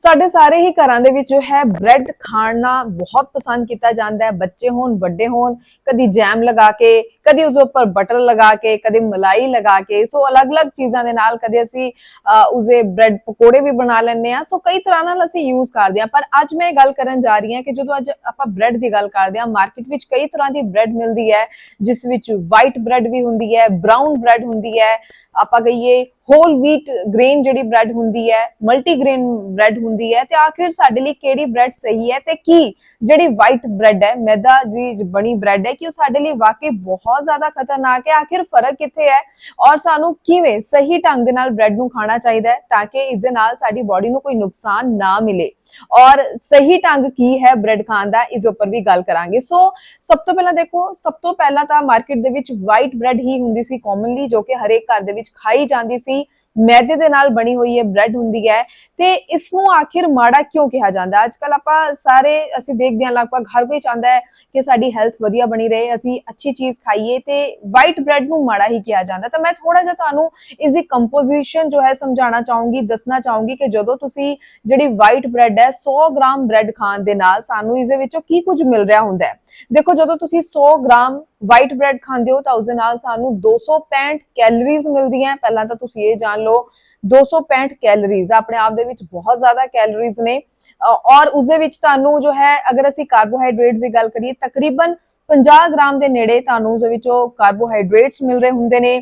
ਸਾਡੇ ਸਾਰੇ ਹੀ ਘਰਾਂ ਦੇ ਵਿੱਚ ਜੋ ਹੈ ਬ੍ਰੈਡ ਖਾਣਾ ਬਹੁਤ ਪਸੰਦ ਕੀਤਾ ਜਾਂਦਾ ਹੈ। ਬੱਚੇ ਹੋਣ ਵੱਡੇ ਹੋਣ ਕਦੀ ਜੈਮ ਲਗਾ ਕੇ ਕਦੀ ਉਸ ਉੱਪਰ ਬਟਰ ਲਗਾ ਕੇ ਕਦੇ ਮਲਾਈ ਲਗਾ ਕੇ ਸੋ ਅਲੱਗ-ਅਲੱਗ ਚੀਜ਼ਾਂ ਦੇ ਨਾਲ ਕਦੇ ਅਸੀਂ ਅ, ਉਸਦੇ ਬ੍ਰੈਡ ਪਕੌੜੇ ਵੀ ਬਣਾ ਲੈਂਦੇ ਆ ਸੋ ਕਈ ਤਰ੍ਹਾਂ ਨਾਲ ਅਸੀਂ ਯੂਜ਼ ਕਰਦੇ ਆ ਪਰ ਅੱਜ ਮੈਂ ਇਹ ਗੱਲ ਕਰਨ ਜਾ ਰਹੀ ਹਾਂ ਕਿ ਜਦੋਂ ਅੱਜ ਆਪਾਂ ਬ੍ਰੈਡ ਦੀ ਗੱਲ ਕਰਦੇ ਆ ਮਾਰਕੀਟ ਵਿੱਚ ਕਈ ਤਰ੍ਹਾਂ ਦੀ ਬ੍ਰੈਡ ਮਿਲਦੀ ਹੈ ਜਿਸ ਵਿੱਚ ਵਾਈਟ ਬ੍ਰੈਡ ਵੀ ਹੁੰਦੀ ਹੈ ਬ੍ਰਾਊਨ ਬ੍ਰੈਡ ਹੁੰਦੀ ਹੈ। ਆਪਾਂ ਕਹੀਏ ਹੋਲ ਵੀਟ ਗ੍ਰੇਨ ਜਿਹੜੀ ਬ੍ਰੈਡ ਹੁੰਦੀ ਹੈ ਮਲਟੀ ਗ੍ਰੇਨ ਬ੍ਰੈਡ ਹੁੰਦੀ ਹੈ ਤੇ ਆਖਿਰ ਸਾਡੇ ਲਈ ਕਿਹੜੀ ਬ੍ਰੈਡ ਸਹੀ ਹੈ ਤੇ ਕੀ? ਜਿਹੜੀ ਵਾਈਟ ਬ੍ਰੈਡ ਹੈ, ਮੈਦਾ ਦੀ ਬਣੀ ਬ੍ਰੈਡ ਹੈ, ਕਿ ਉਹ ਸਾਡੇ ਲਈ ਵਾਕਈ ਬਹੁਤ ਜ਼ਿਆਦਾ ਖਤਰਨਾਕ ਹੈ? ਆਖਿਰ ਫ਼ਰਕ ਕਿੱਥੇ ਹੈ? ਔਰ ਸਾਨੂੰ ਕਿਵੇਂ ਸਹੀ ਢੰਗ ਦੇ ਨਾਲ ਬ੍ਰੈਡ ਨੂੰ ਖਾਣਾ ਚਾਹੀਦਾ ਹੈ ਤਾਂ ਕਿ ਇਸ ਦੇ ਨਾਲ ਸਾਡੀ ਬਾਡੀ ਨੂੰ ਕੋਈ ਨੁਕਸਾਨ ਨਾ ਮਿਲੇ? ਔਰ ਸਹੀ ਢੰਗ ਕੀ ਹੈ ਬ੍ਰੈਡ ਖਾਣ ਦਾ? ਇਸ ਉੱਪਰ ਵੀ ਗੱਲ ਕਰਾਂਗੇ। ਸੋ ਸਭ ਤੋਂ ਪਹਿਲਾਂ ਦੇਖੋ, ਸਭ ਤੋਂ ਪਹਿਲਾਂ ਤਾਂ ਮਾਰਕੀਟ ਦੇ ਵਿੱਚ ਵਾਈਟ ਬ੍ਰੈਡ ਹੀ ਹੁੰਦੀ ਸੀ ਕਾਮਨਲੀ ਜੋ ਕਿ ਹਰੇਕ ਘਰ ਦੇ ਵਿੱਚ ਖਾਈ ਜਾਂਦੀ ਸੀ। ਮੈਦੇ ਦੇ ਨਾਲ ਬਣੀ ਹੋਈ ਇਹ ਬ੍ਰੈਡ ਹੁੰਦੀ ਹੈ ਤੇ ਇਸ ਨੂੰ ਆਖਿਰ ਮਾੜਾ ਕਿਉਂ ਕਿਹਾ ਜਾਂਦਾ? ਅੱਜ ਕੱਲ ਆਪਾਂ ਸਾਰੇ, ਅਸੀਂ ਦੇਖਦੇ ਹਾਂ, ਲਗਭਗ ਹਰ ਕੋਈ ਚਾਹੁੰਦਾ ਹੈ ਕਿ ਸਾਡੀ ਹੈਲਥ ਵਧੀਆ ਬਣੀ ਰਹੇ, ਅਸੀਂ ਅੱਛੀ ਚੀਜ਼ ਖਾਈਏ ਤੇ ਵਾਈਟ ਬ੍ਰੈਡ ਨੂੰ ਮਾੜਾ ਹੀ ਕਿਹਾ ਜਾਂਦਾ। ਤਾਂ ਮੈਂ ਥੋੜਾ ਜਿਹਾ ਤੁਹਾਨੂੰ ਇਸ ਦੀ ਕੰਪੋਜੀਸ਼ਨ ਜੋ ਹੈ ਸਮਝਾਉਣਾ ਚਾਹੂੰਗੀ, ਦੱਸਣਾ ਚਾਹੂੰਗੀ ਕਿ ਜਦੋਂ ਤੁਸੀਂ ਜਿਹੜੀ ਵਾਈਟ ਬ੍ਰੈਡ ਹੈ 100 ਗ੍ਰਾਮ ਬ੍ਰੈਡ ਖਾਣ ਦੇ ਨਾਲ ਸਾਨੂੰ ਇਸ ਦੇ ਵਿੱਚੋਂ ਕੀ ਕੁਝ ਮਿਲ ਰਿਹਾ ਹੁੰਦਾ ਹੈ? ਦੇਖੋ, ਜਦੋਂ ਤੁਸੀਂ 100 ਗ੍ਰਾਮ ਵਾਈਟ ਬ੍ਰੈਡ ਖਾਂਦੇ ਹੋ ਤਾਂ ਉਸ ਦੇ ਨਾਲ ਸਾਨੂੰ 265 ਕੈਲਰੀਜ਼ ਮਿਲਦੀਆਂ ਪਹਿਲਾਂ ਤਾਂ ਤੁਸੀਂ ਇਹ ਜਾਣ ਲਓ 265 ਕੈਲਰੀਜ਼ ਆਪਣੇ ਆਪ ਦੇ ਵਿੱਚ ਬਹੁਤ ਜ਼ਿਆਦਾ ਕੈਲਰੀਜ਼ ਨੇ। ਔਰ ਉਸ ਦੇ ਵਿੱਚ ਤੁਹਾਨੂੰ ਜੋ ਹੈ, ਅਗਰ ਅਸੀਂ ਕਾਰਬੋਹਾਈਡਰੇਟਸ ਦੀ ਗੱਲ ਕਰੀਏ, ਤਕਰੀਬਨ 50 ਗ੍ਰਾਮ ਦੇ ਨੇੜੇ ਤੁਹਾਨੂੰ ਉਸ ਦੇ ਵਿੱਚੋਂ ਕਾਰਬੋਹਾਈਡਰੇਟਸ ਮਿਲ ਰਹੇ ਹੁੰਦੇ ਨੇ।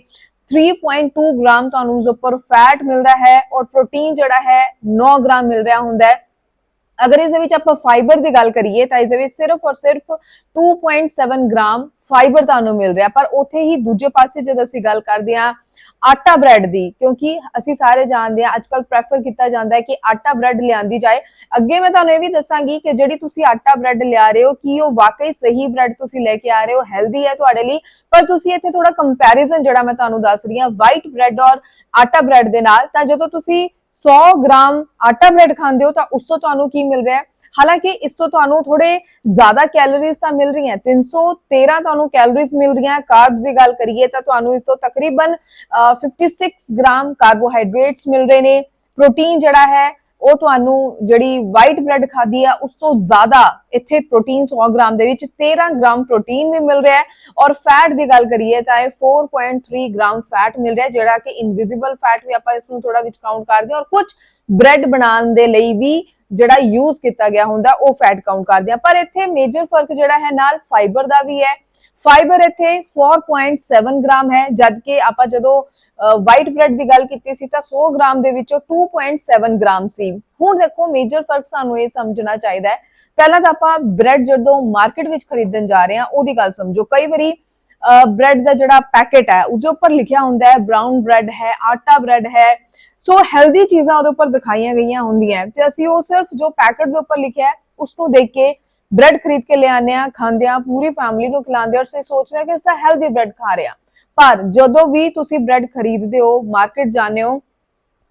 3.2 ਗ੍ਰਾਮ ਤੁਹਾਨੂੰ ਉਸ ਉੱਪਰ ਫੈਟ ਮਿਲਦਾ ਹੈ ਔਰ ਪ੍ਰੋਟੀਨ ਜਿਹੜਾ ਹੈ 9 ਗ੍ਰਾਮ ਮਿਲ ਰਿਹਾ ਹੁੰਦਾ ਹੈ। ਅਗਰ ਇਸ ਦੇ ਵਿੱਚ ਆਪਾਂ ਫਾਈਬਰ ਦੀ ਗੱਲ ਕਰੀਏ ਤਾਂ ਇਸ ਦੇ ਵਿੱਚ ਸਿਰਫ ਔਰ ਸਿਰਫ 2.7 ਗ੍ਰਾਮ ਫਾਈਬਰ ਤੁਹਾਨੂੰ ਮਿਲ ਰਿਹਾ। ਪਰ ਉੱਥੇ ਹੀ ਦੂਜੇ ਪਾਸੇ ਜਦ ਅਸੀਂ ਗੱਲ ਕਰਦੇ ਹਾਂ ਆਟਾ ਬ੍ਰੈਡ ਦੀ, ਕਿਉਂਕਿ ਅਸੀਂ ਸਾਰੇ ਜਾਣਦੇ ਹਾਂ ਅੱਜਕੱਲ ਪ੍ਰੈਫਰ ਕੀਤਾ ਜਾਂਦਾ ਹੈ ਕਿ ਆਟਾ ਬ੍ਰੈਡ ਲਿਆਂਦੀ ਜਾਏ। ਅੱਗੇ ਮੈਂ ਤੁਹਾਨੂੰ ਇਹ ਵੀ ਦੱਸਾਂਗੀ ਕਿ ਜਿਹੜੀ ਤੁਸੀਂ ਆਟਾ ਬ੍ਰੈਡ ਲਿਆ ਰਹੇ ਹੋ, ਕੀ ਉਹ ਵਾਕਈ ਸਹੀ ਬ੍ਰੈਡ ਤੁਸੀਂ ਲੈ ਕੇ ਆ ਰਹੇ ਹੋ ਹੈਲਦੀ ਹੈ ਤੁਹਾਡੇ ਲਈ? ਪਰ ਤੁਸੀਂ ਇੱਥੇ ਥੋੜਾ ਕੰਪੈਰੀਜ਼ਨ ਜਿਹੜਾ ਮੈਂ ਤੁਹਾਨੂੰ ਦੱਸ ਰਹੀ ਹਾਂ ਵਾਈਟ ਬ੍ਰੈਡ ਔਰ ਆਟਾ ਬ੍ਰੈਡ ਦੇ ਨਾਲ, ਤਾਂ ਜਦੋਂ ਤੁਸੀਂ 100 ਗ੍ਰਾਮ ਆਟਾ ਬ੍ਰੈਡ ਖਾਂਦੇ ਹੋ ਤਾਂ ਉਸ ਤੋਂ ਤੁਹਾਨੂੰ ਕੀ ਮਿਲ ਰਿਹਾ ਹੈ ਹਾਲਾਂਕਿ ਇਸ ਤੋਂ ਤੁਹਾਨੂੰ ਥੋੜੇ ਜ਼ਿਆਦਾ ਕੈਲੋਰੀਜ਼ ਤਾਂ ਮਿਲ ਰਹੀਆਂ 313 ਤੁਹਾਨੂੰ ਕੈਲੋਰੀਜ਼ ਮਿਲ ਰਹੀਆਂ ਕਾਰਬਸ ਦੀ ਗੱਲ ਕਰੀਏ ਤਾਂ ਤੁਹਾਨੂੰ ਇਸ ਤੋਂ ਤਕਰੀਬਨ ਅ, 56 ਗ੍ਰਾਮ ਕਾਰਬੋਹਾਈਡਰੇਟਸ ਮਿਲ ਰਹੇ ਨੇ ਪ੍ਰੋਟੀਨ ਜਿਹੜਾ ਹੈ ਉਹ ਤੁਹਾਨੂੰ ਜਿਹੜੀ ਵਾਈਟ ਬਲੱਡ ਖਾਦੀ ਆ, ਉਸ ਤੋਂ ਜ਼ਿਆਦਾ ਇੱਥੇ ਪ੍ਰੋਟੀਨ 100 ਗ੍ਰਾਮ ਦੇ ਵਿੱਚ 13 ਗ੍ਰਾਮ ਪ੍ਰੋਟੀਨ ਵੀ ਮਿਲ ਰਿਹਾ ਹੈ। ਔਰ ਫੈਟ ਦੀ ਗੱਲ ਕਰੀਏ ਤਾਂ ਇਹ 4.3 ਗ੍ਰਾਮ ਫੈਟ ਮਿਲ ਰਿਹਾ ਜਿਹੜਾ ਕਿ ਇਨਵਿਜ਼ੀਬਲ ਫੈਟ ਵੀ ਆਪਾਂ ਇਸ ਨੂੰ ਥੋੜਾ ਵਿੱਚ ਕਾਊਂਟ ਕਰਦੇ ਹਾਂ। ਔਰ ਕੁਝ ਬ੍ਰੈਡ ਬਣਾਉਣ ਦੇ ਲਈ ਵੀ ਜਿਹੜਾ ਯੂਜ਼ ਕੀਤਾ ਗਿਆ ਹੁੰਦਾ, ਉਹ ਫੈਟ ਕਾਊਂਟ ਕਰਦੇ ਆ। ਪਰ ਇੱਥੇ ਮੇਜਰ ਫ਼ਰਕ ਜਿਹੜਾ ਹੈ ਨਾਲ ਫਾਈਬਰ ਦਾ ਵੀ ਹੈ। ਫਾਈਬਰ ਇੱਥੇ 4.7 ਗ੍ਰਾਮ ਹੈ ਜਦ ਕਿ ਆਪਾਂ ਜਦੋਂ ਵਾਈਟ ਬ੍ਰੈਡ ਦੀ ਗੱਲ ਕੀਤੀ ਸੀ ਤਾਂ 100 ਗ੍ਰਾਮ ਦੇ ਵਿੱਚੋਂ 2.7 ਗ੍ਰਾਮ ਸੀ। ਹੁਣ ਦੇਖੋ ਮੇਜਰ ਫ਼ਰਕ ਸਾਨੂੰ ਇਹ ਸਮਝਣਾ ਚਾਹੀਦਾ ਹੈ। ਪਹਿਲਾਂ ਤਾਂ ਆਪਾਂ ਬ੍ਰੈਡ ਜਦੋਂ ਮਾਰਕੀਟ ਵਿੱਚ ਖਰੀਦਣ ਜਾ ਰਹੇ ਹਾਂ, ਉਹਦੀ ਗੱਲ ਸਮਝੋ। ਕਈ ਵਾਰੀ ਬ੍ਰੈਡ ਦਾ ਜਿਹੜਾ ਪੈਕੇਟ ਹੈ ਉਸ ਦੇ ਉੱਪਰ ਲਿਖਿਆ ਹੁੰਦਾ ਹੈ ਬ੍ਰਾਊਨ ਬ੍ਰੈਡ ਹੈ, ਆਟਾ ਬ੍ਰੈਡ ਹੈ। ਸੋ ਹੈਲਦੀ ਚੀਜ਼ਾਂ ਉਹਦੇ ਉੱਪਰ ਦਿਖਾਈਆਂ ਗਈਆਂ ਹੁੰਦੀਆਂ ਤੇ ਅਸੀਂ ਉਹ ਸਿਰਫ ਜੋ ਪੈਕੇਟ ਦੇ ਉੱਪਰ ਲਿਖਿਆ ਹੈ ਉਸ ਨੂੰ ਦੇਖ ਕੇ ਬ੍ਰੈਡ ਖਰੀਦ ਕੇ ਲੈ ਆ ਖਾਂਦੇ ਆ ਪੂਰੀ ਫੈਮਿਲੀ ਨੂੰ ਖਿਲਾਉਂਦੇ ਆ ਔਰ ਸੇ ਸੋਚਦੇ ਆ ਕਿ ਅਸੀਂ ਹੈਲਦੀ ਬ੍ਰੈਡ ਖਾ ਰਹੇ ਆ ਪਰ ਜਦੋਂ ਵੀ ਤੁਸੀਂ ਬ੍ਰੈਡ ਖਰੀਦਦੇ ਹੋ ਮਾਰਕੀਟ ਜਾਂਦੇ ਹੋ,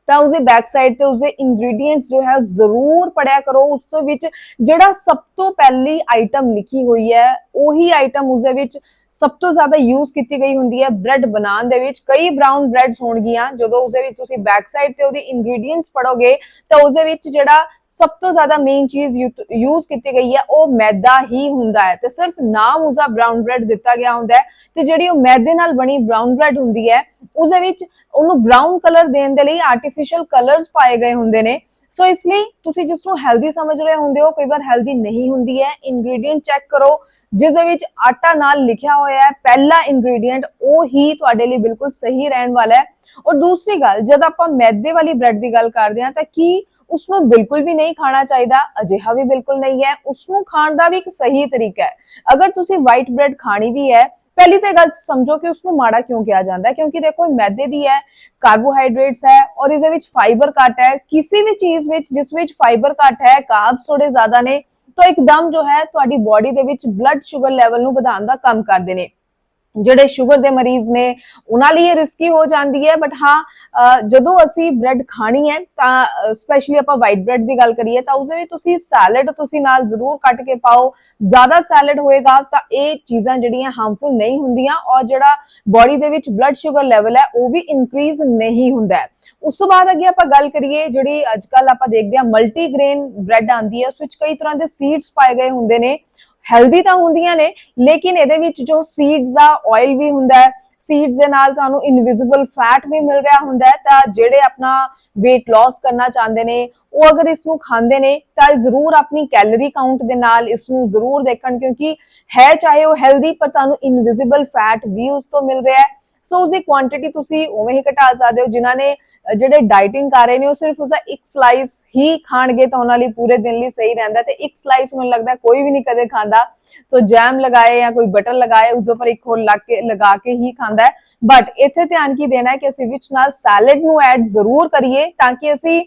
ਤਾਂ ਉਸਦੇ ਬੈਕ ਸਾਈਡ ਤੇ ਉਸਦੇ ਇੰਗਰੀਡੀਐਂਟਸ ਜੋ ਹੈ ਜ਼ਰੂਰ ਪੜਿਆ ਕਰੋ। ਉਸ ਤੋਂ ਵਿੱਚ ਜਿਹੜਾ ਸਭ ਤੋਂ ਪਹਿਲੀ ਆਈਟਮ ਲਿਖੀ ਹੋਈ ਹੈ ਉਹੀ ਆਈਟਮ ਉਸਦੇ ਵਿੱਚ ਸਭ ਤੋਂ ਜ਼ਿਆਦਾ ਯੂਜ਼ ਕੀਤੀ ਗਈ ਹੁੰਦੀ ਹੈ ਬ੍ਰੈਡ ਬਣਾਉਣ ਦੇ ਵਿੱਚ। ਕਈ ਬ੍ਰਾਊਨ ਬ੍ਰੈਡਸ ਹੋਣਗੀਆਂ, ਜਦੋਂ ਉਸਦੇ ਵਿੱਚ ਤੁਸੀਂ ਬੈਕ ਸਾਈਡ ਤੇ ਉਹਦੇ ਇੰਗਰੀਡੀਐਂਟਸ ਪੜੋਗੇ ਤਾਂ ਉਸਦੇ ਵਿੱਚ ਜਿਹੜਾ ਸਭ ਤੋਂ ਜ਼ਿਆਦਾ ਮੇਨ ਚੀਜ਼ ਯੂਜ਼ ਕੀਤੀ ਗਈ ਹੈ, ਉਹ ਮੈਦਾ ਹੀ ਹੁੰਦਾ ਹੈ। ਤੇ ਸਿਰਫ ਨਾਮ ਉਸਦਾ ਬ੍ਰਾਊਨ ਬ੍ਰੈਡ ਦਿੱਤਾ ਗਿਆ ਹੁੰਦਾ ਹੈ ਤੇ ਜਿਹੜੀ ਉਹ ਮੈਦੇ ਨਾਲ ਬਣੀ ਬ੍ਰਾਊਨ ਬ੍ਰੈਡ ਹੁੰਦੀ ਹੈ ਉਸਦੇ ਵਿੱਚ ਉਹਨੂੰ ਬ੍ਰਾਊਨ ਕਲਰ ਦੇਣ ਦੇ ਲਈ ਆਰਟੀਫੀਸ਼ੀਅਲ ਕਲਰਸ ਪਾਏ ਗਏ ਹੁੰਦੇ ਨੇ। ਸੋ ਇਸ ਲਈ ਤੁਸੀਂ ਜਿਸ ਨੂੰ ਹੈਲਦੀ ਸਮਝ ਰਹੇ ਹੁੰਦੇ ਹੋ, ਕਈ ਵਾਰ ਹੈਲਦੀ ਨਹੀਂ ਹੁੰਦੀ ਹੈ ਇੰਗਰੀਡੀਐਂਟ ਚੈੱਕ ਕਰੋ, ਜਿਸ ਦੇ ਵਿੱਚ ਆਟਾ ਨਾਲ ਲਿਖਿਆ ਹੋਇਆ ਹੈ, ਪਹਿਲਾ ਇੰਗਰੀਡੀਐਂਟ ਉਹ ਹੀ ਤੁਹਾਡੇ ਲਈ ਬਿਲਕੁਲ ਸਹੀ ਰਹਿਣ ਵਾਲਾ ਹੈ। ਔਰ ਦੂਸਰੀ ਗੱਲ, ਜਦ ਆਪਾਂ ਮੈਦੇ ਵਾਲੀ ਬ੍ਰੈਡ ਦੀ ਗੱਲ ਕਰਦੇ ਹਾਂ, ਤਾਂ ਕੀ ਉਸ ਨੂੰ ਬਿਲਕੁਲ ਵੀ ਨਹੀਂ ਖਾਣਾ ਚਾਹੀਦਾ? ਅਜਿਹਾ ਵੀ ਬਿਲਕੁਲ ਨਹੀਂ ਹੈ। ਉਸ ਨੂੰ ਖਾਣ ਦਾ ਵੀ ਇੱਕ ਸਹੀ ਤਰੀਕਾ ਹੈ। ਅਗਰ ਤੁਸੀਂ ਵਾਈਟ ਬ੍ਰੈਡ ਖਾਣੀ ਵੀ ਹੈ ਪਹਿਲੀ ਤਾਂ ਗੱਲ ਸਮਝੋ ਕਿ ਉਸ ਨੂੰ ਮਾੜਾ ਕਿਉਂ ਕਿਹਾ ਜਾਂਦਾ ਹੈ? ਕਿਉਂਕਿ ਦੇਖੋ, ਇਹ ਮੈਦੇ ਦੀ ਹੈ ਕਾਰਬੋਹਾਈਡਰੇਟਸ ਹੈ ਔਰ ਇਸ ਦੇ ਵਿੱਚ ਫਾਈਬਰ ਘੱਟ ਹੈ। ਕਿਸੇ ਵੀ ਚੀਜ਼ ਵਿੱਚ ਜਿਸ ਵਿੱਚ ਫਾਈਬਰ ਘੱਟ ਹੈ ਕਾਰਬਸ ਥੋੜੇ ਜ਼ਿਆਦਾ ਨੇ, ਤਾਂ ਇੱਕਦਮ ਜੋ ਹੈ ਤੁਹਾਡੀ ਬਾਡੀ ਦੇ ਵਿੱਚ ਬਲੱਡ ਸ਼ੂਗਰ ਲੈਵਲ ਨੂੰ ਵਧਾਉਣ ਦਾ ਕੰਮ ਕਰਦੇ ਨੇ। ਜਿਹੜੇ ਸ਼ੂਗਰ ਦੇ ਮਰੀਜ਼ ਨੇ, ਉਹਨਾਂ ਲਈ ਇਹ ਰਿਸਕੀ ਹੋ ਜਾਂਦੀ ਹੈ ਬਟ ਹਾਂ ਜਦੋਂ ਅਸੀਂ ਬ੍ਰੈਡ ਖਾਣੀ ਹੈ, ਤਾਂ ਸਪੈਸ਼ਲੀ ਆਪਾਂ ਵਾਈਟ ਬ੍ਰੈਡ ਦੀ ਗੱਲ ਕਰੀਏ, ਤਾਂ ਉਸਦੇ ਵਿੱਚ ਤੁਸੀਂ ਸੈਲਡ ਤੁਸੀਂ ਨਾਲ ਜ਼ਰੂਰ ਕੱਟ ਕੇ ਪਾਓ। ਜ਼ਿਆਦਾ ਸੈਲਡ ਹੋਏਗਾ, ਤਾਂ ਇਹ ਚੀਜ਼ਾਂ ਜਿਹੜੀਆਂ ਹਾਰਮਫੁਲ ਨਹੀਂ ਹੁੰਦੀਆਂ ਔਰ ਜਿਹੜਾ ਬਾਡੀ ਦੇ ਵਿੱਚ ਬਲੱਡ ਸ਼ੂਗਰ ਲੈਵਲ ਹੈ, ਉਹ ਵੀ ਇਨਕਰੀਜ਼ ਨਹੀਂ ਹੁੰਦਾ ਉਸ ਤੋਂ ਬਾਅਦ ਅੱਗੇ ਆਪਾਂ ਗੱਲ ਕਰੀਏ, ਜਿਹੜੀ ਅੱਜ ਅੱਜਕੱਲ ਆਪਾਂ ਦੇਖਦੇ ਹਾਂ ਮਲਟੀ ਗ੍ਰੇਨ ਬ੍ਰੈਡ ਆਂਦੀ ਹੈ, ਉਸ ਵਿੱਚ ਕਈ ਤਰ੍ਹਾਂ ਦੇ ਸੀਡਸ ਪਾਏ ਗਏ ਹੁੰਦੇ ਨੇ। ਹੈਲਦੀ ਤਾਂ ਹੁੰਦੀਆਂ ਨੇ, ਲੇਕਿਨ ਇਹਦੇ ਵਿੱਚ ਜੋ ਸੀਡਸ ਦਾ ਆਇਲ ਵੀ ਹੁੰਦਾ ਹੈ ਸੀਡਸ ਦੇ ਨਾਲ ਤੁਹਾਨੂੰ ਇਨਵਿਜ਼ੀਬਲ ਫੈਟ ਵੀ ਮਿਲ ਰਿਹਾ ਹੁੰਦਾ ਹੈ, ਤਾਂ ਜਿਹੜੇ ਆਪਣਾ weight loss ਕਰਨਾ ਚਾਹੁੰਦੇ ਨੇ, ਉਹ ਅਗਰ ਇਸ ਨੂੰ ਖਾਂਦੇ ਨੇ, ਤਾਂ ਜ਼ਰੂਰ ਆਪਣੀ ਕੈਲਰੀ ਕਾਊਂਟ ਦੇ ਨਾਲ ਇਸ ਨੂੰ ਜ਼ਰੂਰ ਦੇਖਣ ਕਿਉਂਕਿ ਹੈ ਚਾਹੇ ਉਹ ਹੈਲਦੀ ਪਰ ਤੁਹਾਨੂੰ ਇਨਵਿਜ਼ੀਬਲ ਫੈਟ ਵੀ ਉਸ ਤੋਂ ਮਿਲ ਰਿਹਾ ਹੈ ਸੋ ਉਸਦੀ ਕੁਆਂਟੀਟੀ ਤੁਸੀਂ ਉਵੇਂ ਹੀ ਘਟਾ ਸਕਦੇ ਹੋ। ਜਿਨ੍ਹਾਂ ਨੇ ਜਿਹੜੇ ਡਾਈਟਿੰਗ ਕਰ ਰਹੇ ਨੇ, ਉਹ ਸਿਰਫ ਉਸਦਾ ਇੱਕ ਸਲਾਈਸ ਹੀ ਖਾਣਗੇ ਤਾਂ ਉਹਨਾਂ ਲਈ ਪੂਰੇ ਦਿਨ ਲਈ ਸਹੀ ਰਹਿੰਦਾ। ਤੇ ਇੱਕ ਸਲਾਈਸ ਮੈਨੂੰ ਲੱਗਦਾ ਕੋਈ ਵੀ ਨਹੀਂ ਕਦੇ ਖਾਂਦਾ। ਸੋ ਜੈਮ ਲਗਾਏ ਜਾਂ ਕੋਈ ਬਟਰ ਲਗਾਏ, ਉਸ ਉੱਪਰ ਇੱਕ ਹੋਰ ਲੱਗ ਕੇ, ਲਗਾ ਕੇ ਹੀ ਖਾਂਦਾ ਹੈ। ਬਟ ਇੱਥੇ ਧਿਆਨ ਕੀ ਦੇਣਾ ਹੈ ਕਿ ਅਸੀਂ ਵਿੱਚ ਨਾਲ ਸੈਲਡ ਨੂੰ ਐਡ ਜ਼ਰੂਰ ਕਰੀਏ ਤਾਂ ਕਿ ਅਸੀਂ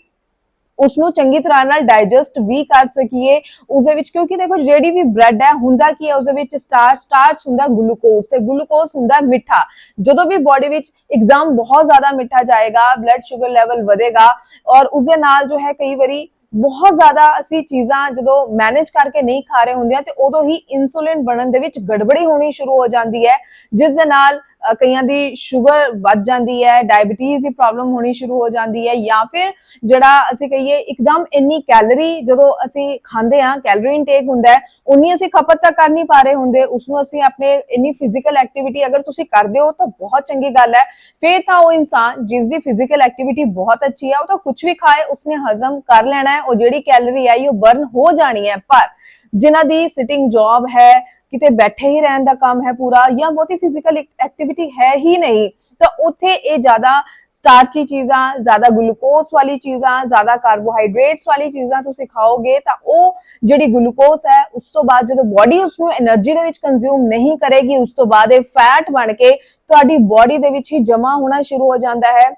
ਉਸ ਨੂੰ ਚੰਗੀ ਤਰ੍ਹਾਂ ਨਾਲ ਡਾਈਜੈਸਟ ਵੀ ਕਰ ਸਕੀਏ। ਉਸ ਦੇ ਵਿੱਚ ਕਿਉਂਕਿ ਦੇਖੋ, ਜਿਹੜੀ ਵੀ ਬ੍ਰੈਡ ਹੈ, ਹੁੰਦਾ ਕੀ ਹੈ ਉਸ ਦੇ ਵਿੱਚ ਸਟਾਰ ਸਟਾਰਚ ਹੁੰਦਾ ਗਲੂਕੋਜ਼ ਤੇ ਗਲੂਕੋਜ਼ ਹੁੰਦਾ ਮਿੱਠਾ। ਜਦੋਂ ਵੀ ਬਾਡੀ ਵਿੱਚ ਇੱਕਦਮ ਬਹੁਤ ਜ਼ਿਆਦਾ ਮਿੱਠਾ ਜਾਏਗਾ ਬਲੱਡ ਸ਼ੂਗਰ ਲੈਵਲ ਵਧੇਗਾ ਔਰ ਉਸ ਦੇ ਨਾਲ ਜੋ ਹੈ ਕਈ ਵਾਰੀ ਬਹੁਤ ਜ਼ਿਆਦਾ ਅਸੀਂ ਚੀਜ਼ਾਂ ਜਦੋਂ ਮੈਨੇਜ ਕਰਕੇ ਨਹੀਂ ਖਾ ਰਹੇ ਹੁੰਦੇ ਆ ਤੇ ਉਦੋਂ ਹੀ ਇਨਸੂਲਿਨ ਬਣਨ ਦੇ ਵਿੱਚ ਗੜਬੜੀ ਹੋਣੀ ਸ਼ੁਰੂ ਹੋ ਜਾਂਦੀ ਹੈ ਜਿਸ ਦੇ ਨਾਲ ਕਈਆਂ ਦੀ ਸ਼ੂਗਰ ਵੱਧ ਜਾਂਦੀ ਹੈ ਡਾਇਬੀਟੀਜ਼ ਦੀ ਪ੍ਰੋਬਲਮ ਹੋਣੀ ਸ਼ੁਰੂ ਹੋ ਜਾਂਦੀ ਹੈ ਜਾਂ ਫਿਰ ਜਿਹੜਾ ਅਸੀਂ ਕਹੀਏ ਇੱਕਦਮ ਇੰਨੀ ਕੈਲਰੀ ਜਦੋਂ ਅਸੀਂ ਖਾਂਦੇ ਆ ਕੈਲਰੀ ਇਨਟੇਕ ਹੁੰਦਾ ਹੈ, ਉਨੀ ਅਸੀਂ ਖਪਤ ਤਾਂ ਕਰ ਨਹੀਂ ਪਾ ਰਹੇ ਹੁੰਦੇ ਉਸ ਨੂੰ ਅਸੀਂ ਆਪਣੇ ਇੰਨੀ ਫਿਜ਼ੀਕਲ ਐਕਟੀਵਿਟੀ ਅਗਰ ਤੁਸੀਂ ਕਰਦੇ ਹੋ ਤਾਂ ਬਹੁਤ ਚੰਗੀ ਗੱਲ ਹੈ। ਫਿਰ ਤਾਂ ਉਹ ਇਨਸਾਨ ਜਿਸ ਦੀ ਫਿਜ਼ੀਕਲ ਐਕਟੀਵਿਟੀ ਬਹੁਤ ਅੱਛੀ ਹੈ, ਉਹ ਤਾਂ ਕੁਝ ਵੀ ਖਾਏ, ਉਸਨੇ ਹਜ਼ਮ ਕਰ ਲੈਣਾ ਹੈ, ਉਹ ਜਿਹੜੀ ਕੈਲਰੀ ਆਈ ਉਹ ਬਰਨ ਹੋ ਜਾਣੀ ਹੈ। ਪਰ ਜਿਨ੍ਹਾਂ ਦੀ ਸਿਟਿੰਗ ਜੌਬ ਹੈ ਕਿਤੇ ਬੈਠੇ ਹੀ ਰਹਿਣ ਦਾ ਕੰਮ ਹੈ ਪੂਰਾ ਜਾਂ ਬਹੁਤੀ ਫਿਜ਼ੀਕਲ ਐਕਟੀਵਿਟੀ ਹੈ ਹੀ ਨਹੀਂ, ਤਾਂ ਉੱਥੇ ਇਹ ਜ਼ਿਆਦਾ ਸਟਾਰਚੀ ਚੀਜ਼ਾਂ, ਜ਼ਿਆਦਾ ਗਲੂਕੋਸ ਵਾਲੀ ਚੀਜ਼ਾਂ, ਜ਼ਿਆਦਾ ਕਾਰਬੋਹਾਈਡਰੇਟਸ ਵਾਲੀ ਚੀਜ਼ਾਂ ਤੁਸੀਂ ਖਾਓਗੇ ਤਾਂ ਉਹ ਜਿਹੜੀ ਗਲੂਕੋਸ ਹੈ, ਉਸ ਤੋਂ ਬਾਅਦ ਜਦੋਂ ਬਾਡੀ ਉਸ ਨੂੰ એનર્ਜੀ ਦੇ ਵਿੱਚ ਕੰਜ਼ਿਊਮ ਨਹੀਂ ਕਰੇਗੀ, ਉਸ ਤੋਂ ਬਾਅਦ ਇਹ ਫੈਟ ਬਣ ਕੇ ਤੁਹਾਡੀ ਬਾਡੀ ਦੇ ਵਿੱਚ ਹੀ ਜਮਾ ਹੋਣਾ ਸ਼ੁਰੂ ਹੋ ਜਾਂਦਾ ਹੈ।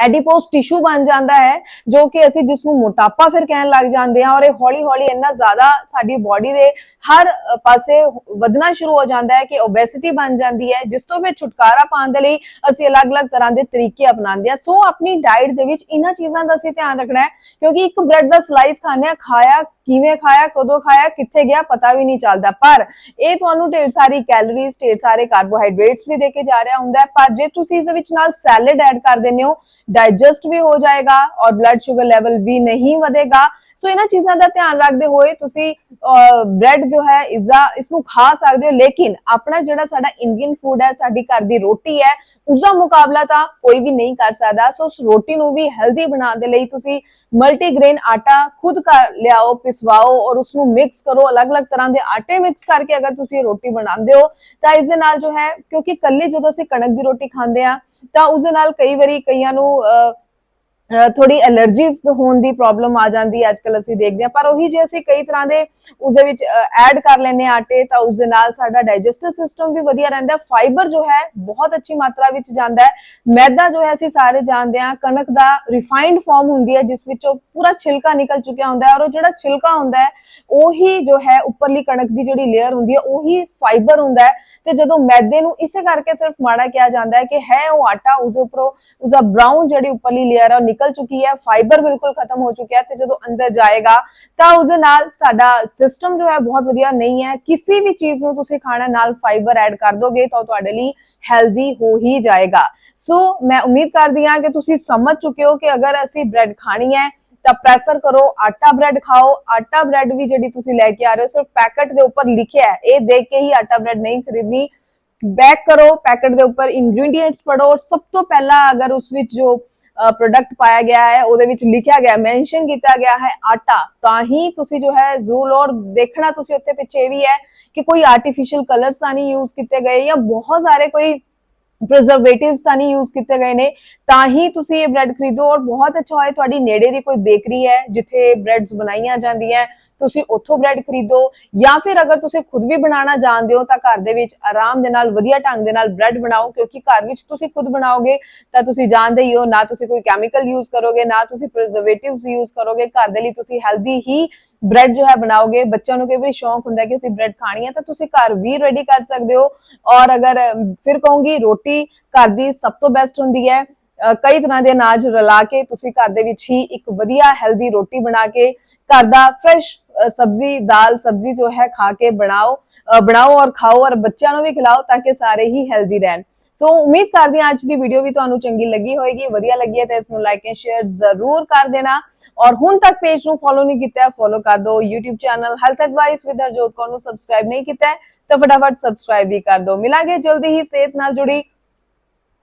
ਐਡੀਪੋਸ ਟਿਸ਼ੂ ਬਣ ਜਾਂਦਾ ਹੈ, ਜੋ ਕਿ ਅਸੀਂ ਜਿਸ ਨੂੰ ਮੋਟਾਪਾ ਫਿਰ ਕਹਿਣ ਲੱਗ ਜਾਂਦੇ ਹਾਂ ਔਰ ਇਹ ਹੌਲੀ ਹੌਲੀ ਇੰਨਾ ਜ਼ਿਆਦਾ ਸਾਡੀ ਬਾਡੀ ਦੇ ਹਰ ਪਾਸੇ ਵਧਣਾ ਸ਼ੁਰੂ ਹੋ ਜਾਂਦਾ ਹੈ ਕਿ ਓਬੈਸਿਟੀ ਬਣ ਜਾਂਦੀ ਹੈ, ਜਿਸ ਤੋਂ ਫਿਰ ਛੁਟਕਾਰਾ ਪਾਉਣ ਦੇ ਲਈ ਅਸੀਂ ਅਲੱਗ-ਅਲੱਗ ਤਰ੍ਹਾਂ ਦੇ ਤਰੀਕੇ ਅਪਣਾਉਂਦੇ ਹਾਂ। ਸੋ ਆਪਣੀ ਡਾਈਟ ਦੇ ਵਿੱਚ ਇਹਨਾਂ ਚੀਜ਼ਾਂ ਦਾ ਅਸੀਂ ਧਿਆਨ ਰੱਖਣਾ ਹੈ, ਕਿਉਂਕਿ ਇੱਕ ਬ੍ਰੈਡ ਦਾ ਸਲਾਈਸ ਖਾਣੇ ਆ ਖਾਇਆ ਕਿਵੇਂ ਖਾਇਆ, ਕਦੋਂ ਖਾਇਆ, ਕਿੱਥੇ ਗਿਆ ਪਤਾ ਵੀ ਨਹੀਂ ਚੱਲਦਾ। ਪਰ ਇਹ ਤੁਹਾਨੂੰ ਢੇਰ ਸਾਰੀ ਕੈਲੋਰੀਜ਼ ਢੇਰ ਸਾਰੇ ਕਾਰਬੋਹਾਈਡਰੇਟਸ ਵੀ ਦੇ ਕੇ ਜਾ ਰਿਹਾ ਹੁੰਦਾ ਪਰ ਜੇ ਤੁਸੀਂ ਇਸ ਵਿੱਚ ਨਾਲ ਸੈਲਡ ਐਡ ਕਰ ਦਿੰਦੇ ਹੋ ਡਾਈਜੈਸਟ ਵੀ ਹੋ ਜਾਏਗਾ ਔਰ ਬਲੱਡ ਸ਼ੂਗਰ ਲੈਵਲ ਵੀ ਨਹੀਂ ਵਧੇਗਾ। ਸੋ ਇਹਨਾਂ ਚੀਜ਼ਾਂ ਦਾ ਧਿਆਨ ਰੱਖਦੇ ਹੋਏ ਤੁਸੀਂ ਬ੍ਰੈਡ ਜੋ ਹੈ ਇਸ ਦਾ ਇਸ ਨੂੰ ਖਾ ਸਕਦੇ ਹੋ। ਲੇਕਿਨ ਆਪਣਾ ਜਿਹੜਾ ਸਾਡਾ ਇੰਡੀਅਨ ਫੂਡ ਹੈ, ਸਾਡੀ ਘਰ ਦੀ ਰੋਟੀ ਹੈ ਉਸ ਦਾ ਮੁਕਾਬਲਾ ਤਾਂ ਕੋਈ ਵੀ ਨਹੀਂ ਕਰ ਸਕਦਾ। ਸੋ ਉਸ ਰੋਟੀ ਨੂੰ ਵੀ ਹੈਲਦੀ ਬਣਾਉਣ ਦੇ ਲਈ ਤੁਸੀਂ ਮਲਟੀਗ੍ਰੇਨ ਆਟਾ ਖੁਦ ਕਰ ਲਿਆਓ ਪਿਸਵਾਓ ਔਰ ਉਸ ਨੂੰ ਮਿਕਸ ਕਰੋ। ਅਲੱਗ-ਅਲੱਗ ਤਰ੍ਹਾਂ ਦੇ ਆਟੇ ਮਿਕਸ ਕਰਕੇ ਅਗਰ ਤੁਸੀਂ ਇਹ ਰੋਟੀ ਬਣਾਉਂਦੇ ਹੋ, ਤਾਂ ਇਸ ਦੇ ਨਾਲ ਜੋ ਹੈ, ਕਿਉਂਕਿ ਕੱਲੀ ਜਦੋਂ ਅਸੀਂ ਕਣਕ ਦੀ ਰੋਟੀ ਖਾਂਦੇ ਆ ਤਾਂ ਉਸ ਦੇ ਨਾਲ ਕਈ ਵਾਰੀ ਕਈਆਂ ਨੂੰ, ਅਹ ਥੋੜੀ ਐਲਰਜੀਜ਼ ਹੋਣ ਦੀ ਪ੍ਰੋਬਲਮ ਆ ਜਾਂਦੀ ਹੈ ਅੱਜਕੱਲ ਅਸੀਂ ਦੇਖਦੇ ਹਾਂ। ਪਰ ਉਹੀ ਜੇ ਅਸੀਂ ਕਈ ਤਰ੍ਹਾਂ ਦੇ ਉਸ ਦੇ ਵਿੱਚ ਐਡ ਕਰ ਲੈਨੇ ਆ ਆਟੇ, ਤਾਂ ਉਸ ਦੇ ਨਾਲ ਸਾਡਾ ਡਾਈਜੈਸਟਿਵ ਸਿਸਟਮ ਵੀ ਵਧੀਆ ਰਹਿੰਦਾ ਫਾਈਬਰ ਜੋ ਹੈ, ਬਹੁਤ ਅੱਛੀ ਮਾਤਰਾ ਵਿੱਚ ਜਾਂਦਾ ਹੈ। ਮੈਦਾ ਜੋ ਹੈ, ਅਸੀਂ ਸਾਰੇ ਜਾਣਦੇ ਹਾਂ, ਕਣਕ ਦਾ ਰਿਫਾਈਨਡ ਫਾਰਮ ਹੁੰਦੀ ਹੈ, ਜਿਸ ਵਿੱਚੋਂ ਪੂਰਾ ਛਿਲਕਾ ਨਿਕਲ ਚੁੱਕਿਆ ਹੁੰਦਾ ਹੈ ਔਰ ਉਹ ਜਿਹੜਾ ਛਿਲਕਾ ਹੁੰਦਾ ਹੈ, ਉਹੀ ਜੋ ਹੈ ਉੱਪਰਲੀ ਕਣਕ ਦੀ ਜਿਹੜੀ ਲੇਅਰ ਹੁੰਦੀ ਹੈ, ਉਹੀ ਫਾਈਬਰ ਹੁੰਦਾ ਹੈ। ਤੇ ਜਦੋਂ ਮੈਦੇ ਨੂੰ ਇਸੇ ਕਰਕੇ ਸਿਰਫ ਮਾੜਾ ਕਿਹਾ ਜਾਂਦਾ ਹੈ ਕਿ ਹੈ ਉਹ ਆਟਾ ਉਸ ਦੇ ਉੱਪਰੋਂ ਉਸਦਾ ਬ੍ਰਾਊਨ ਜਿਹੜੀ ਉੱਪਰਲੀ ਲੇਅਰ ਹੈ, ਉਹ ਨਿਕਲ ਚੁੱਕੀ ਹੈ ਫਾਈਬਰ ਬਿਲਕੁਲ ਖਤਮ ਹੋ ਚੁੱਕਿਆ ਹੈ ਤੇ ਜਦੋਂ ਅੰਦਰ ਜਾਏਗਾ ਤਾਂ ਉਸ ਦੇ ਨਾਲ ਸਾਡਾ ਸਿਸਟਮ ਜੋ ਹੈ ਬਹੁਤ ਵਧੀਆ ਨਹੀਂ ਹੈ। ਕਿਸੇ ਵੀ ਚੀਜ਼ ਨੂੰ ਤੁਸੀਂ ਖਾਣਾ ਨਾਲ ਫਾਈਬਰ ਐਡ ਕਰ ਦੋਗੇ ਤਾਂ ਤੁਹਾਡੇ ਲਈ ਹੈਲਦੀ ਹੋ ਹੀ ਜਾਏਗਾ। ਸੋ ਮੈਂ ਉਮੀਦ ਕਰਦੀ ਹਾਂ ਕਿ ਤੁਸੀਂ ਸਮਝ ਚੁੱਕੇ ਹੋ ਕਿ ਅਗਰ ਅਸੀਂ ਬ੍ਰੈਡ ਖਾਣੀ ਹੈ ਤਾਂ ਪ੍ਰੈਫਰ ਕਰੋ ਆਟਾ ਬ੍ਰੈਡ ਖਾਓ। ਆਟਾ ਬ੍ਰੈਡ ਵੀ ਜਿਹੜੀ ਤੁਸੀਂ ਲੈ ਕੇ ਆ ਰਹੇ ਹੋ, ਸਿਰਫ ਪੈਕਟ ਦੇ ਉੱਪਰ ਲਿਖਿਆ ਹੈ। ਇਹ ਦੇਖ ਕੇ ਹੀ ਆਟਾ ਬ੍ਰੈਡ ਨਹੀਂ ਖਰੀਦਣੀ। ਬੈਕ ਕਰੋ ਪੈਕਟ ਦੇ ਉੱਪਰ ਇੰਗਰੀਡੀਐਂਟਸ ਪੜੋ ਸਭ ਤੋਂ ਪਹਿਲਾਂ ਅਗਰ ਉਸ ਵਿੱਚ ਜੋ ਪ੍ਰੋਡਕਟ ਪਾਇਆ ਗਿਆ ਹੈ, ਉਹਦੇ ਵਿੱਚ ਲਿਖਿਆ ਗਿਆ ਮੈਂਸ਼ਨ ਕੀਤਾ ਗਿਆ ਹੈ ਆਟਾ। ਤਾਂ ਹੀ ਤੁਸੀਂ ਜੋ ਹੈ ਜ਼ਰੂਰ ਔਰ ਦੇਖਣਾ ਤੁਸੀਂ ਉੱਥੇ ਪਿੱਛੇ ਇਹ ਵੀ ਹੈ ਕਿ ਕੋਈ ਆਰਟੀਫੀਸ਼ੀਅਲ ਕਲਰਸ ਤਾਂ ਨਹੀਂ ਯੂਜ਼ ਕੀਤੇ ਗਏ ਜਾਂ ਬਹੁਤ ਸਾਰੇ ਕੋਈ ਪ੍ਰੀਜ਼ਰਵੇਟਿਵਸ ਤਾਂ ਨਹੀਂ ਯੂਜ਼ ਕੀਤੇ ਗਏ ਨੇ, ਤਾਂ ਹੀ ਤੁਸੀਂ ਇਹ ਬ੍ਰੈਡ ਖਰੀਦੋ ਔਰ ਬਹੁਤ ਅੱਛਾ ਹੋਏ ਤੁਹਾਡੀ ਨੇੜੇ ਦੀ ਕੋਈ ਬੇਕਰੀ ਹੈ ਜਿੱਥੇ ਬ੍ਰੈਡਸ ਬਣਾਈਆਂ ਜਾਂਦੀਆਂ, ਤੁਸੀਂ ਉੱਥੋਂ ਬ੍ਰੈਡ ਖਰੀਦੋ ਜਾਂ ਫਿਰ ਅਗਰ ਤੁਸੀਂ ਖੁਦ ਵੀ ਬਣਾਉਣਾ ਜਾਣਦੇ ਹੋ ਤਾਂ ਘਰ ਦੇ ਵਿੱਚ ਆਰਾਮ ਦੇ ਨਾਲ, ਵਧੀਆ ਢੰਗ ਦੇ ਨਾਲ ਬ੍ਰੈਡ ਬਣਾਓ, ਕਿਉਂਕਿ ਘਰ ਵਿੱਚ ਤੁਸੀਂ ਖੁਦ ਬਣਾਓਗੇ ਤਾਂ ਤੁਸੀਂ ਜਾਣਦੇ ਹੀ ਹੋ, ਨਾ ਤੁਸੀਂ ਕੋਈ ਕੈਮੀਕਲ ਯੂਜ਼ ਕਰੋਗੇ, ਨਾ ਤੁਸੀਂ ਪ੍ਰੀਜ਼ਰਵੇਟਿਵਸ ਯੂਜ਼ ਕਰੋਗੇ, ਘਰ ਦੇ ਲਈ ਤੁਸੀਂ ਹੈਲਦੀ ਹੀ ਬ੍ਰੈਡ ਜੋ ਹੈ ਬਣਾਓਗੇ, ਬੱਚਿਆਂ ਨੂੰ ਕਈ ਵਾਰੀ ਸ਼ੌਂਕ ਹੁੰਦਾ ਕਿ ਅਸੀਂ ਬ੍ਰੈਡ ਖਾਣੀ ਹੈ ਤਾਂ ਤੁਸੀਂ ਘਰ ਵੀ ਰੈਡੀ ਕਰ ਸਕਦੇ ਹੋ ਔਰ ਅਗਰ ਫਿਰ ਕਹੂੰਗੀ ਰੋਟੀ ਘਰ ਦੀ ਸਭ ਤੋਂ ਬੈਸਟ ਹੁੰਦੀ ਹੈ। ਅ, ਕਈ ਤਰ੍ਹਾਂ ਦੇ ਅਨਾਜ ਰਲਾ ਕੇ ਤੁਸੀਂ ਘਰ ਦੇ ਵਿੱਚ ਹੀ ਇੱਕ ਵਧੀਆ ਹੈਲਦੀ ਰੋਟੀ ਬਣਾ ਕੇ ਘਰ ਦਾ ਫਰੈਸ਼ ਸਬਜ਼ੀ ਦਾਲ ਸਬਜ਼ੀ ਜੋ ਹੈ ਖਾ ਕੇ ਬਣਾਓ ਬਣਾਓ ਔਰ ਖਾਓ ਔਰ ਬੱਚਿਆਂ ਨੂੰ ਵੀ ਖਿਲਾਓ ਤਾਂ ਕਿ ਸਾਰੇ ਹੀ ਹੈਲਦੀ ਰਹਿਣ। ਸੋ ਉਮੀਦ ਕਰਦੀ ਹਾਂ ਅੱਜ ਦੀ ਵੀਡੀਓ ਵੀ ਤੁਹਾਨੂੰ ਚੰਗੀ ਲੱਗੀ ਹੋਏਗੀ ਵਧੀਆ ਲੱਗੀ ਹੈ ਤਾਂ ਇਸ ਨੂੰ ਲਾਈਕ ਐਂਡ ਸ਼ੇਅਰ ਜ਼ਰੂਰ ਕਰ ਦੇਣਾ। ਔਰ ਹੁਣ ਤੱਕ ਪੇਜ ਨੂੰ ਫੋਲੋ ਨਹੀਂ ਕੀਤਾ ਫੋਲੋ ਕਰ ਦਿਓ। YouTube channel health advice with Harjot Kaur ਨੂੰ ਸਬਸਕ੍ਰਾਈਬ ਨਹੀਂ ਕੀਤਾ ਹੈ, ਤਾਂ ਫਟਾਫਟ ਸਬਸਕ੍ਰਾਈਬ ਵੀ ਕਰ ਦਿਓ। ਮਿਲਾਂਗੇ ਜਲਦੀ ਹੀ ਸਿਹਤ ਨਾਲ ਜੁੜੀ